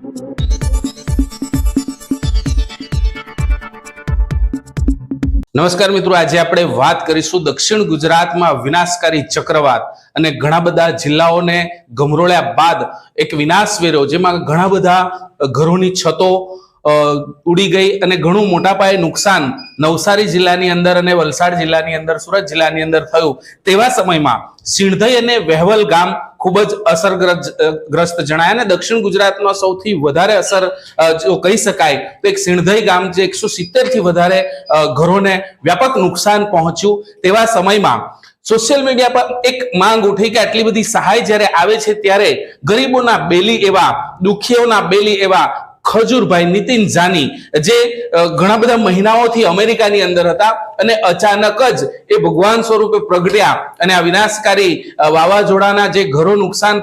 નમસ્કાર મિત્રો, આજે આપણે વાત કરીશું દક્ષિણ ગુજરાતમાં વિનાશકારી ચક્રવાત અને ઘણા બધા જિલ્લાઓને ગમરોળ્યા બાદ એક વિનાશ વેર્યો જેમાં ઘણા બધા ઘરોની છતો ઉડી ગઈ અને ઘણું મોટા પાયે નુકસાન નવસારી જિલ્લાની અંદર અને વલસાડ જિલ્લાની અંદર, સુરત જિલ્લાની અંદર થયું. તેવા સમયમાં સિણધઈ અને વહેવલ ગામ ખૂબ જ અસરગ્રસ્ત ગ્રસ્ત જણાય અને દક્ષિણ ગુજરાતમાં સૌથી વધારે અસર જો કહી શકાય તો એક સિણધઈ ગામ જે એકસો થી વધારે ઘરોને વ્યાપક નુકસાન પહોંચ્યું તેવા સમયમાં સોશિયલ મીડિયા પર એક માંગ ઉઠી કે આટલી બધી સહાય જ્યારે આવે છે ત્યારે ગરીબોના બેલી એવા, દુખીઓના બેલી એવા ખજૂરભાઈ નીતિન જાની, જે ઘણા બધા મહિનાઓથી અમેરિકાની અંદર હતા અને અચાનક જ એ ભગવાન સ્વરૂપે પ્રગટ્યા અને આ વિનાશકારી વાવાઝોડાના જે ઘરો નુકસાન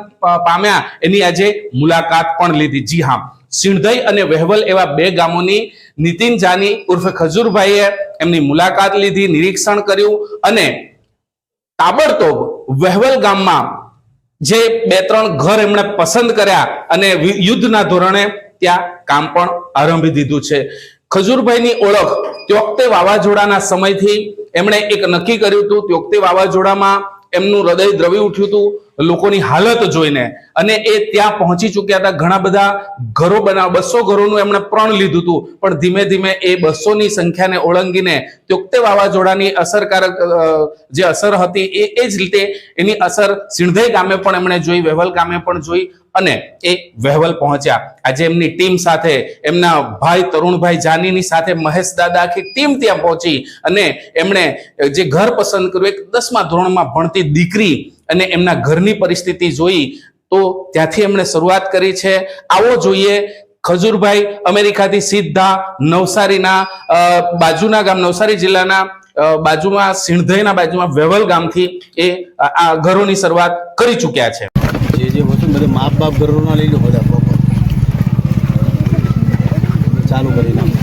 પામ્યા, એની આજે મુલાકાત પણ લીધી. જી હા. સિણધઈ અને વહેવલ એવા બે ગામોની નીતિન જાની ઉર્ફે ખજૂરભાઈએ એમની મુલાકાત લીધી, નિરીક્ષણ કર્યું અને તાબડતોબ વહેવલ ગામમાં જે બે ત્રણ ઘર એમણે પસંદ કર્યા અને યુદ્ધના ધોરણે ત્યાં કામ પણ આરંભી દીધું છે. ખજૂરભાઈની ઓળખ ત્યોક્તે વાવાઝોડાના સમયથી એમણે એક નક્કી કર્યું હતું. ત્યોક્તે વાવાઝોડામાં એમનું હૃદય દ્રવી ઉઠ્યું હતું, લોકોની હાલત જોઈને. અને એ ત્યાં પહોંચી ચૂક્યા હતા. ઘણા બધા ઘરો બનાવ, બસો ઘરોનું એમણે પ્રણ લીધું હતું. પણ ધીમે ધીમે એ બસોની સંખ્યાને ઓળંગીને ત્યોક્તે વાવાઝોડાની અસરકારક જે અસર હતી એ એ જ રીતે એની અસર સિંધઈ ગામે પણ એમણે જોઈ વહેવલ ગામે પણ જોઈ. અને એ વહેવલ પહોંચ્યા. આજે એમની ટીમ સાથે, એમના ભાઈ તરુણભાઈ જાનીની સાથે મહેશ દાદા આખી ટીમ ત્યાં પહોંચી અને એમણે જે ઘર પસંદ કર્યું, એક દસમા ધોરણમાં ભણતી દીકરી અને એમના ઘરની પરિસ્થિતિ જોઈ, તો ત્યાંથી એમણે શરૂઆત કરી છે. આવો જોઈએ, ખજૂરભાઈ અમેરિકાથી સીધા નવસારીના બાજુના ગામ, નવસારી જિલ્લાના બાજુમાં સિણધઈના બાજુમાં વેવલ ગામથી એ આ ઘરોની શરૂઆત કરી ચૂક્યા છે. જે જે વસ્તુ બધે માપ બાપ ઘરોના લઈ લો બધા પ્રોપર ચાલુ કરી નાખો.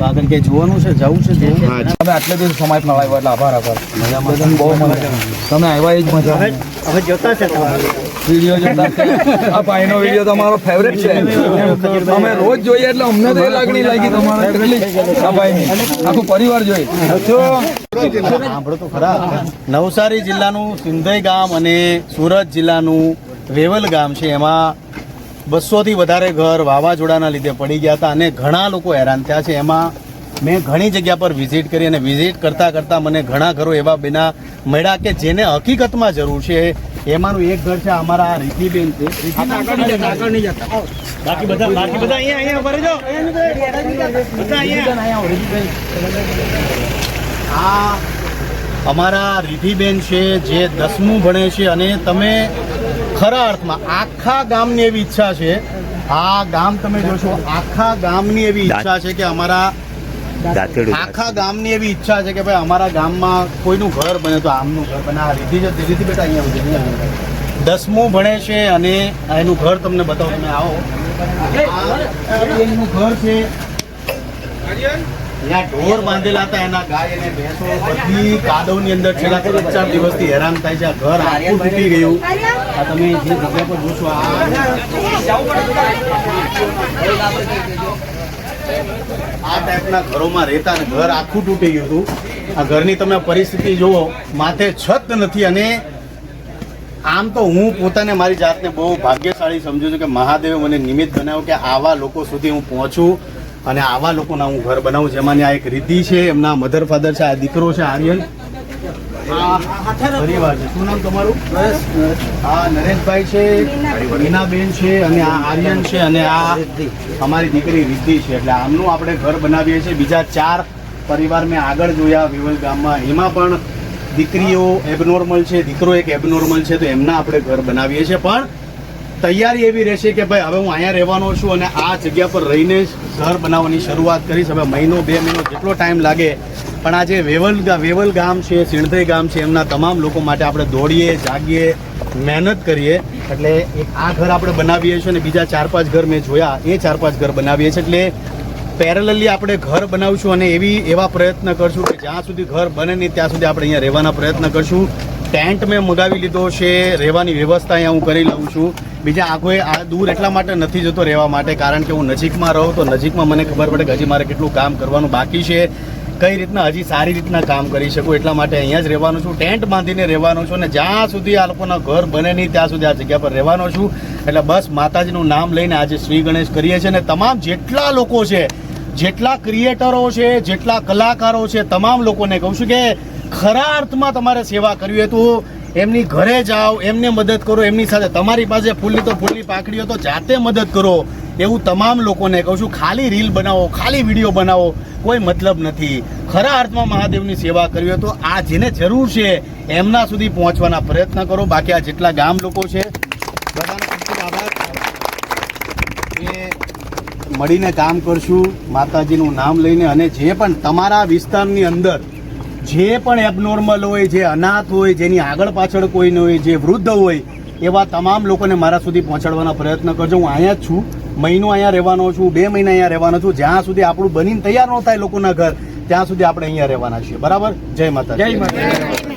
આગળ ક્યાંય જોવાનું છે જવું છે જોવું તમે આટલે દિવસ આવ્યો એટલે આભાર આભાર મજા બહુ મજા. તમે આવ્યા એ જ મજા. હવે જોતા છે વીડિયો જોતા આ ભાઈનો વીડિયો તમારો ફેવરેટ છે. અમે રોજ જોઈએ એટલે અમને તો એ લાગણી લાગી તમારે કેટલી આ ભાઈની. આખું પરિવાર જોઈ સાંભળો તો ખરા. નવસારી જિલ્લાનું સિંધઈ ગામ અને સુરત જિલ્લાનું વેવલ ગામ છે. એમાં બસોથી વધારે ઘર વાવાઝોડાના લીધે પડી ગયા હતા અને ઘણા લોકો હેરાન થયા છે. એમાં મેં ઘણી જગ્યા પર વિઝિટ કરી અને વિઝિટ કરતાં કરતાં મને ઘણા ઘરો એવા બિના મળ્યા કે જેને હકીકતમાં જરૂર છે એમાંનું એક ઘર છે અમારા રીતિબેન છે. બાકી બધા બાકી બધા અહીંયા અહીંયા. આ અમારા રીધિબેન છે જે દસમું ભણે છે અને તમે ખરા અર્થમાં આખા ગામની એવી ઈચ્છા છે. આ ગામ તમે જોશો આખા ગામની એવી ઈચ્છા છે કે અમારા આખા ગામની એવી ઈચ્છા છે કે ભાઈ અમારા ગામમાં કોઈનું ઘર બને તો આમનું ઘર બને. આ રીધિ છે રીધિ બેટા અહીંયા દસમું ભણે છે અને એનું ઘર તમને બતાવો, તમે આવો. એનું ઘર છે. બાંધેલા હતા બધી કાદવની અંદર છેલ્લા ત્રણ ચાર દિવસથી હેરાન થાય છે. ઘર આખું તૂટી આ તમે જે આ ટાઈપના ઘરોમાં રહેતા અને ઘર આખું તૂટી ગયું હતું. આ ઘરની તમે પરિસ્થિતિ જુઓ, માથે છત નથી અને આમ તો હું પોતાને મારી જાતને બહુ ભાગ્યશાળી સમજુ છું કે મહાદેવે મને નિમિત્ત બનાવ્યો કે આવા લોકો સુધી હું પહોંચું અને આવા લોકોના હું ઘર બનાવું. જેમાંની આ એક રીતિ છે, એમના મધર ફાધર છે, આ દીકરો છે, આર્યન. પરિવાર છે. શું નામ તમારું? આ નરેશભાઈ છે મીનાબેન. છે અને આ આર્યન છે અને આ અમારી દીકરી રિદ્ધિ છે. એટલે આમનું આપણે ઘર બનાવીએ છીએ. બીજા ચાર પરિવાર મેં આગળ જોયા વિવલ ગામમાં. એમાં પણ દીકરીઓ એબનોર્મલ છે દીકરો એક એબનોર્મલ છે તો એમના આપણે ઘર બનાવીએ છીએ. પણ તૈયારી એવી રહેશે કે ભાઈ, હવે હું અહીંયા રહેવાનો છું અને આ જગ્યા પર રહીને ઘર બનાવવાની શરૂઆત કરીશ. હવે મહિનો, બે મહિનો જેટલો ટાઈમ લાગે. પણ આ જે વેવલ વેવલ ગામ છે, સિણધઈ ગામ છે, એમના તમામ લોકો માટે આપણે દોડીએ, જાગીએ, મહેનત કરીએ. એટલે આ ઘર આપણે બનાવીએ છીએ અને બીજા ચાર પાંચ ઘર મેં જોયા. એ ચાર પાંચ ઘર બનાવીએ છીએ. એટલે પેરેલલી આપણે ઘર બનાવશું અને એવી એવા પ્રયત્ન કરશું કે જ્યાં સુધી ઘર બને નહીં, ત્યાં સુધી આપણે અહીંયા રહેવાના પ્રયત્ન કરશું. ટેન્ટ મેં મગાવી લીધો છે, રહેવાની વ્યવસ્થા અહીંયા હું કરી લઉં છું. બીજા આખો આ દૂર એટલા માટે નથી જતો રહેવા માટે, કારણ કે હું નજીકમાં રહું તો નજીકમાં મને ખબર પડે કે હજી મારે કેટલું કામ કરવાનું બાકી છે. કઈ રીતના હજી સારી રીતના કામ કરી શકું એટલા માટે અહીંયા જ રહેવાનું છું, ટેન્ટ બાંધીને રહેવાનું છું અને જ્યાં સુધી આ લોકોના ઘર બને નહીં, ત્યાં સુધી આ જગ્યા પર રહેવાનો છું. એટલે બસ માતાજીનું નામ લઈને આજે શ્રી ગણેશ કરીએ છીએ અને તમામ જેટલા લોકો છે, જેટલા ક્રિએટરો છે, જેટલા કલાકારો છે, તમામ લોકોને કહું છું કે ખરા અર્થમાં તમારે સેવા કરવી હોય તો એમની ઘરે જાઓ, એમને મદદ કરો, એમની સાથે તમારી પાસે ફૂલની તો ફૂલની પાકડીઓ તો જાતે મદદ કરો. એવું તમામ લોકોને કહું છું, ખાલી રીલ બનાવો, ખાલી વીડિયો બનાવો, કોઈ મતલબ નથી. ખરા અર્થમાં મહાદેવની સેવા કરવી હોય તો આ જેને જરૂર છે, એમના સુધી પહોંચવાના પ્રયત્ન કરો. બાકી આ જેટલા ગામ લોકો છે મળીને કામ કરશું, માતાજીનું નામ લઈને અને જે પણ તમારા વિસ્તારની અંદર જે પણ એબનોર્મલ હોય, જે અનાથ હોય, જેની આગળ પાછળ કોઈ ન હોય, જે વૃદ્ધ હોય, એવા તમામ લોકોને મારા સુધી પહોંચાડવાના પ્રયત્ન કરજો. હું અહીંયા જ છું. મહિનો અહીંયા રહેવાનો છું, બે મહિના અહીંયા રહેવાનો છું. જ્યાં સુધી આપણું બનીને તૈયાર ન થાય લોકોના ઘર, ત્યાં સુધી આપણે અહીંયા રહેવાના છીએ. બરાબર? જય માતા જય માતા